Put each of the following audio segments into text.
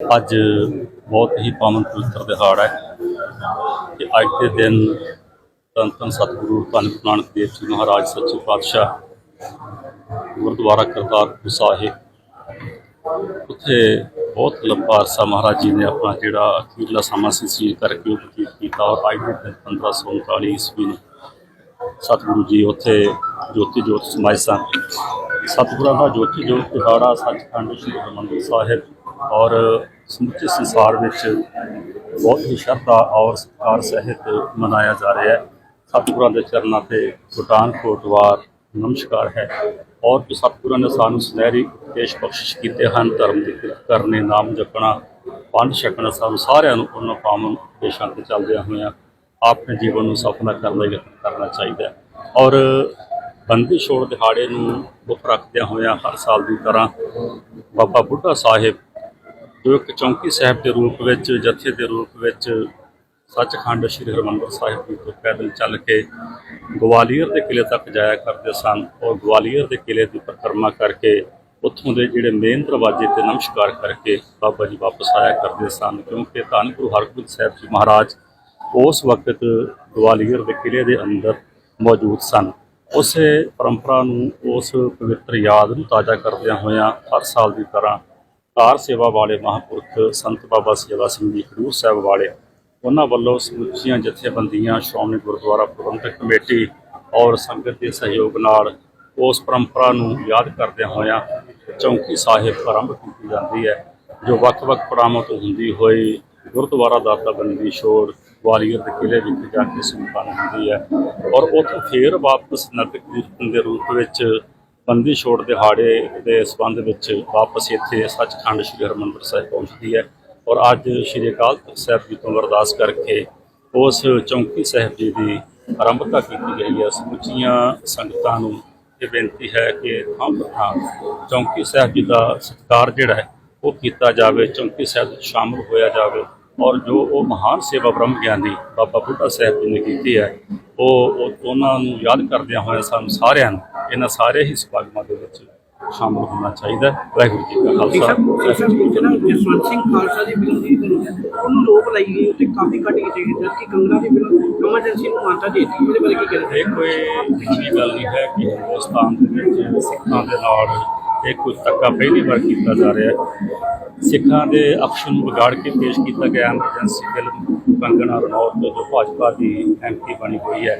ਅੱਜ ਬਹੁਤ ਹੀ ਪਾਵਨ ਪਵਿੱਤਰ ਦਿਹਾੜਾ ਹੈ ਤੇ ਅੱਜ ਦੇ ਦਿਨ ਧੰਨ ਧੰਨ ਸਤਿਗੁਰੂ ਧੰਨ ਨਾਨਕ ਦੇਵ ਜੀ ਮਹਾਰਾਜ, ਸੱਚੇ ਪਾਤਸ਼ਾਹ, ਗੁਰਦੁਆਰਾ ਕਰਤਾਰਪੁਰ ਸਾਹਿਬ। ਉੱਥੇ ਬਹੁਤ ਲੰਬਾ ਅਰਸਾ ਮਹਾਰਾਜ ਜੀ ਨੇ ਆਪਣਾ ਜਿਹੜਾ ਅਖੀਰਲਾ ਸਮਾਂ ਸੀ ਸੀ ਕਰਕੇ ਉਹ ਬਤੀਤ ਕੀਤਾ ਔਰ ਅੱਜ ਦੇ ਦਿਨ 1539 ਈਸਵੀ ਨੂੰ ਸਤਿਗੁਰੂ ਜੀ ਉੱਥੇ ਜੋਤੀ ਜੋਤ ਸਮਾਏ ਸਨ। ਸਤਿਗੁਰਾਂ ਦਾ ਜੋਤੀ ਜੋਤ ਦਿਹਾੜਾ ਸੱਚਖੰਡ ਸ੍ਰੀ ਹਰਿਮੰਦਰ ਸਾਹਿਬ। ਔਰ ਸਮੁੱਚੇ ਸੰਸਾਰ ਵਿੱਚ ਬਹੁਤ ਹੀ ਸ਼ਰਧਾ ਔਰ ਸਤਿਕਾਰ ਸਹਿਤ ਮਨਾਇਆ ਜਾ ਰਿਹਾ ਹੈ। ਸਤਿਗੁਰਾਂ ਦੇ ਚਰਨਾਂ ਤੇ ਗੁਟਾਨ ਕੋਟਵਾਰ ਨਮਸਕਾਰ ਹੈ। ਔਰ ਜੋ ਸਤਿਗੁਰਾਂ ਨੇ ਸਾਨੂੰ ਸੁਨਹਿਰੀ ਉਪਦੇਸ਼ ਬਖਸ਼ਿਸ਼ ਕੀਤੇ ਹਨ, ਧਰਮ ਦੀ ਕਰਨੇ, ਨਾਮ ਜਪਣਾ, ਪੰਜ ਛਕਣਾ, ਸਾਨੂੰ ਸਾਰਿਆਂ ਨੂੰ ਉਹਨਾਂ ਪਾਵਨ ਉਪਦੇਸ਼ਾਂ ਤੇ ਚੱਲਦਿਆਂ ਹੋਇਆਂ ਆਪਣੇ ਜੀਵਨ ਨੂੰ ਸਫਲਾ ਕਰਨ ਲਈ ਯਤਨ ਕਰਨਾ ਚਾਹੀਦਾ ਔਰ ਬੰਦੀ ਛੋੜ ਦਿਹਾੜੇ ਨੂੰ ਮੁੱਖ ਰੱਖਦਿਆਂ ਹੋਇਆਂ ਹਰ ਸਾਲ ਦੀ ਤਰ੍ਹਾਂ ਬਾਬਾ ਬੁੱਢਾ ਸਾਹਿਬ ਜੋ ਇੱਕ ਚੌਂਕੀ ਸਾਹਿਬ ਦੇ ਰੂਪ ਵਿੱਚ, ਜਥੇ ਦੇ ਰੂਪ ਵਿੱਚ ਸੱਚਖੰਡ ਸ੍ਰੀ ਹਰਿਮੰਦਰ ਸਾਹਿਬ ਜੀ ਤੋਂ ਪੈਦਲ ਚੱਲ ਕੇ ਗਵਾਲੀਅਰ ਦੇ ਕਿਲੇ ਤੱਕ ਜਾਇਆ ਕਰਦੇ ਸਨ ਔਰ ਗਵਾਲੀਅਰ ਦੇ ਕਿਲੇ ਦੀ ਪਰਿਕਰਮਾ ਕਰਕੇ ਉੱਥੋਂ ਦੇ ਜਿਹੜੇ ਮੇਨ ਦਰਵਾਜ਼ੇ ਤੇ ਨਮਸਕਾਰ ਕਰਕੇ ਬਾਬਾ ਜੀ ਵਾਪਸ ਆਇਆ ਕਰਦੇ ਸਨ, ਕਿਉਂਕਿ ਧੰਨ ਗੁਰੂ ਹਰਗੋਬਿੰਦ ਸਾਹਿਬ ਜੀ ਮਹਾਰਾਜ ਉਸ ਵਕਤ ਗਵਾਲੀਅਰ ਦੇ ਕਿਲੇ ਦੇ ਅੰਦਰ ਮੌਜੂਦ ਸਨ। ਉਸੇ ਪਰੰਪਰਾ ਨੂੰ, ਉਸ ਪਵਿੱਤਰ ਯਾਦ ਨੂੰ ਤਾਜ਼ਾ ਕਰਦਿਆਂ ਹੋਇਆਂ ਹਰ ਸਾਲ ਦੀ ਤਰ੍ਹਾਂ ਕਾਰ ਸੇਵਾ ਵਾਲੇ ਮਹਾਂਪੁਰਖ ਸੰਤ ਬਾਬਾ ਸੇਵਾ ਸਿੰਘ ਜੀ ਖਡੂਰ ਸਾਹਿਬ ਵਾਲੇ, ਉਹਨਾਂ ਵੱਲੋਂ ਸਮੁੱਚੀਆਂ ਜਥੇਬੰਦੀਆਂ, ਸ਼੍ਰੋਮਣੀ ਗੁਰਦੁਆਰਾ ਪ੍ਰਬੰਧਕ ਕਮੇਟੀ ਔਰ ਸੰਗਤ ਦੇ ਸਹਿਯੋਗ ਨਾਲ ਉਸ ਪਰੰਪਰਾ ਨੂੰ ਯਾਦ ਕਰਦਿਆਂ ਹੋਇਆਂ ਚੌਂਕੀ ਸਾਹਿਬ ਆਰੰਭ ਕੀਤੀ ਜਾਂਦੀ ਹੈ, ਜੋ ਵੱਖ-ਵੱਖ ਪੜਾਵਾਂ ਤੋਂ ਹੁੰਦੀ ਹੋਈ ਗੁਰਦੁਆਰਾ ਦਾਤਾ ਬੰਦੀ ਛੋੜ, ਗਵਾਲੀਅਰ ਦੇ ਕਿਲੇ ਵਿੱਚ ਜਾ ਕੇ ਸੰਪੰਨ ਹੁੰਦੀ ਹੈ ਔਰ ਉੱਥੋਂ ਫੇਰ ਵਾਪਸ ਨਰਕ ਕੀਰਤਨ ਦੇ ਰੂਪ ਵਿੱਚ ਬੰਦੀ ਛੋੜ ਦਿਹਾੜੇ ਦੇ ਸੰਬੰਧ ਵਿੱਚ ਵਾਪਸ ਇੱਥੇ ਸੱਚਖੰਡ ਸ੍ਰੀ ਹਰਿਮੰਦਰ ਸਾਹਿਬ ਪਹੁੰਚਦੀ ਹੈ ਔਰ ਅੱਜ ਸ੍ਰੀ ਅਕਾਲ ਤਖਤ ਸਾਹਿਬ ਜੀ ਤੋਂ ਅਰਦਾਸ ਕਰਕੇ ਉਸ ਚੌਂਕੀ ਸਾਹਿਬ ਜੀ ਦੀ ਆਰੰਭਤਾ ਕੀਤੀ ਗਈ ਹੈ। ਸਮੁੱਚੀਆਂ ਸੰਗਤਾਂ ਨੂੰ ਇਹ ਬੇਨਤੀ ਹੈ ਕਿ ਥਾਂ ਥਾਂ ਚੌਂਕੀ ਸਾਹਿਬ ਜੀ ਦਾ ਸਤਿਕਾਰ ਜਿਹੜਾ ਹੈ ਉਹ ਕੀਤਾ ਜਾਵੇ, ਚੌਂਕੀ ਸਾਹਿਬ ਵਿੱਚ ਸ਼ਾਮਲ ਹੋਇਆ ਜਾਵੇ ਔਰ ਜੋ ਉਹ ਮਹਾਨ ਸੇਵਾ ਬ੍ਰਹਮ ਗਿਆਨੀ ਬਾਬਾ ਬੁੱਢਾ ਸਾਹਿਬ ਜੀ ਨੇ ਕੀਤੀ ਹੈ ਉਹ ਉਹ- ਉਹਨਾਂ ਨੂੰ ਯਾਦ ਕਰਦਿਆਂ ਹੋਇਆ ਸਾਨੂੰ ਸਾਰਿਆਂ ਨੂੰ ਇਹਨਾਂ ਸਾਰੇ ਹੀ ਸਮਾਗਮਾਂ ਦੇ ਵਿੱਚ ਸ਼ਾਮਲ ਹੋਣਾ ਚਾਹੀਦਾ ਹੈ। ਵਾਹਿਗੁਰੂ ਜੀ ਕਾ ਖਾਲਸਾ। ਜਸਵੰਤ ਸਿੰਘ ਖਾਲਸਾ ਦੀ ਫਿਲਮ ਦੀ ਉਹਨੂੰ ਰੋਕ ਲਾਈ ਗਈ ਤੇ ਕਾਫੀ ਕੀਤੀ ਗਈ ਜਦਕਿ ਕੰਗਣਾ ਦੀ ਫਿਲਮ ਐਮਰਜੈਂਸੀ ਨੂੰ ਮਾਨਤਾ ਦੇ ਦਿੱਤੀ ਇਹਦੇ ਬਾਰੇ ਕੀ ਕਹਿੰਦੇ ਇਹ ਕੋਈ ਨਿੱਜੀ ਗੱਲ ਨਹੀਂ ਹੈ ਕਿ ਹਿੰਦੁਸਤਾਨ ਦੇ ਵਿੱਚ ਸਿੱਖਾਂ ਦੇ ਨਾਲ ਇਹ ਕੁਝ ਧੱਕਾ ਪਹਿਲੀ ਵਾਰ ਕੀਤਾ ਜਾ ਰਿਹਾ ਹੈ। ਸਿੱਖਾਂ ਦੇ ਅਕਸ਼ ਨੂੰ ਵਿਗਾੜ ਕੇ ਪੇਸ਼ ਕੀਤਾ ਗਿਆ ਐਮਰਜੈਂਸੀ ਫਿਲਮ। ਕੰਗਣਾ ਰਣੌਤ ਜੋ ਭਾਜਪਾ ਦੀ ਐਮਪੀ ਬਣੀ ਹੋਈ ਹੈ।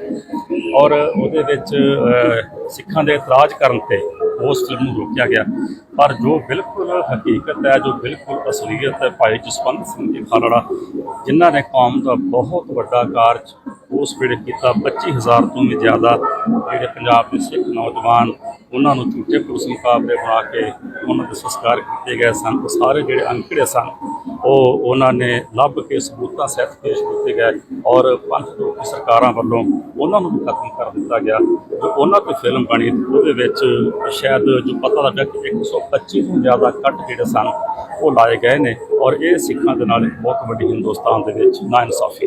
ਔਰ ਉਹਦੇ ਵਿੱਚ ਸਿੱਖਾਂ ਦੇ ਇਤਰਾਜ਼ ਕਰਨ ਤੇ ਉਸ ਫਿਲਮ ਨੂੰ ਰੋਕਿਆ ਗਿਆ। ਪਰ ਜੋ ਬਿਲਕੁਲ ਹਕੀਕਤ ਹੈ, ਜੋ ਬਿਲਕੁਲ ਅਸਲੀਅਤ ਹੈ, ਭਾਈ ਜਸਵੰਤ ਸਿੰਘ ਜੀ ਖਾਲੜਾ, ਜਿਨ੍ਹਾਂ ਨੇ ਕੌਮ ਦਾ ਬਹੁਤ ਵੱਡਾ ਕਾਰਜ ਉਸ ਵੇਲੇ ਕੀਤਾ। 25000 ਤੋਂ ਵੀ ਜ਼ਿਆਦਾ ਜਿਹੜੇ ਪੰਜਾਬ ਦੇ ਸਿੱਖ ਨੌਜਵਾਨ, ਉਹਨਾਂ ਨੂੰ ਝੂਠੇ ਪੁਲਿਸ ਮੁਕਾਬਲੇ ਬਣਾ ਕੇ ਉਹਨਾਂ ਦੇ ਸੰਸਕਾਰ ਕੀਤੇ ਗਏ ਸਨ। ਉਹ ਸਾਰੇ ਜਿਹੜੇ ਅੰਕੜੇ ਸਨ ਉਹ ਉਹਨਾਂ ਨੇ ਲੱਭ ਕੇ ਸਬੂਤਾਂ ਸਹਿਤ ਪੇਸ਼ ਕੀਤੇ ਗਏ ਔਰ ਪੰਥ ਤੋਂ ਸਰਕਾਰਾਂ ਵੱਲੋਂ ਉਹਨਾਂ ਨੂੰ ਵੀ ਖਤਮ ਕਰ ਦਿੱਤਾ ਗਿਆ। ਜੋ ਉਹਨਾਂ ਤੇ ਫਿਲਮ ਬਣੀ, ਉਹਦੇ ਵਿੱਚ ਸ਼ਾਇਦ ਜੋ ਪਤਾ ਲੱਗਾ ਕਿ 125 ਤੋਂ ਜ਼ਿਆਦਾ ਕੱਟ ਜਿਹੜੇ ਸਨ, ਉਹ ਲਾਏ ਗਏ ਨੇ ਔਰ ਇਹ ਸਿੱਖਾਂ ਦੇ ਨਾਲ ਇੱਕ ਬਹੁਤ ਵੱਡੀ ਹਿੰਦੁਸਤਾਨ ਦੇ ਵਿੱਚ ਨਾਇਨਸਾਫੀ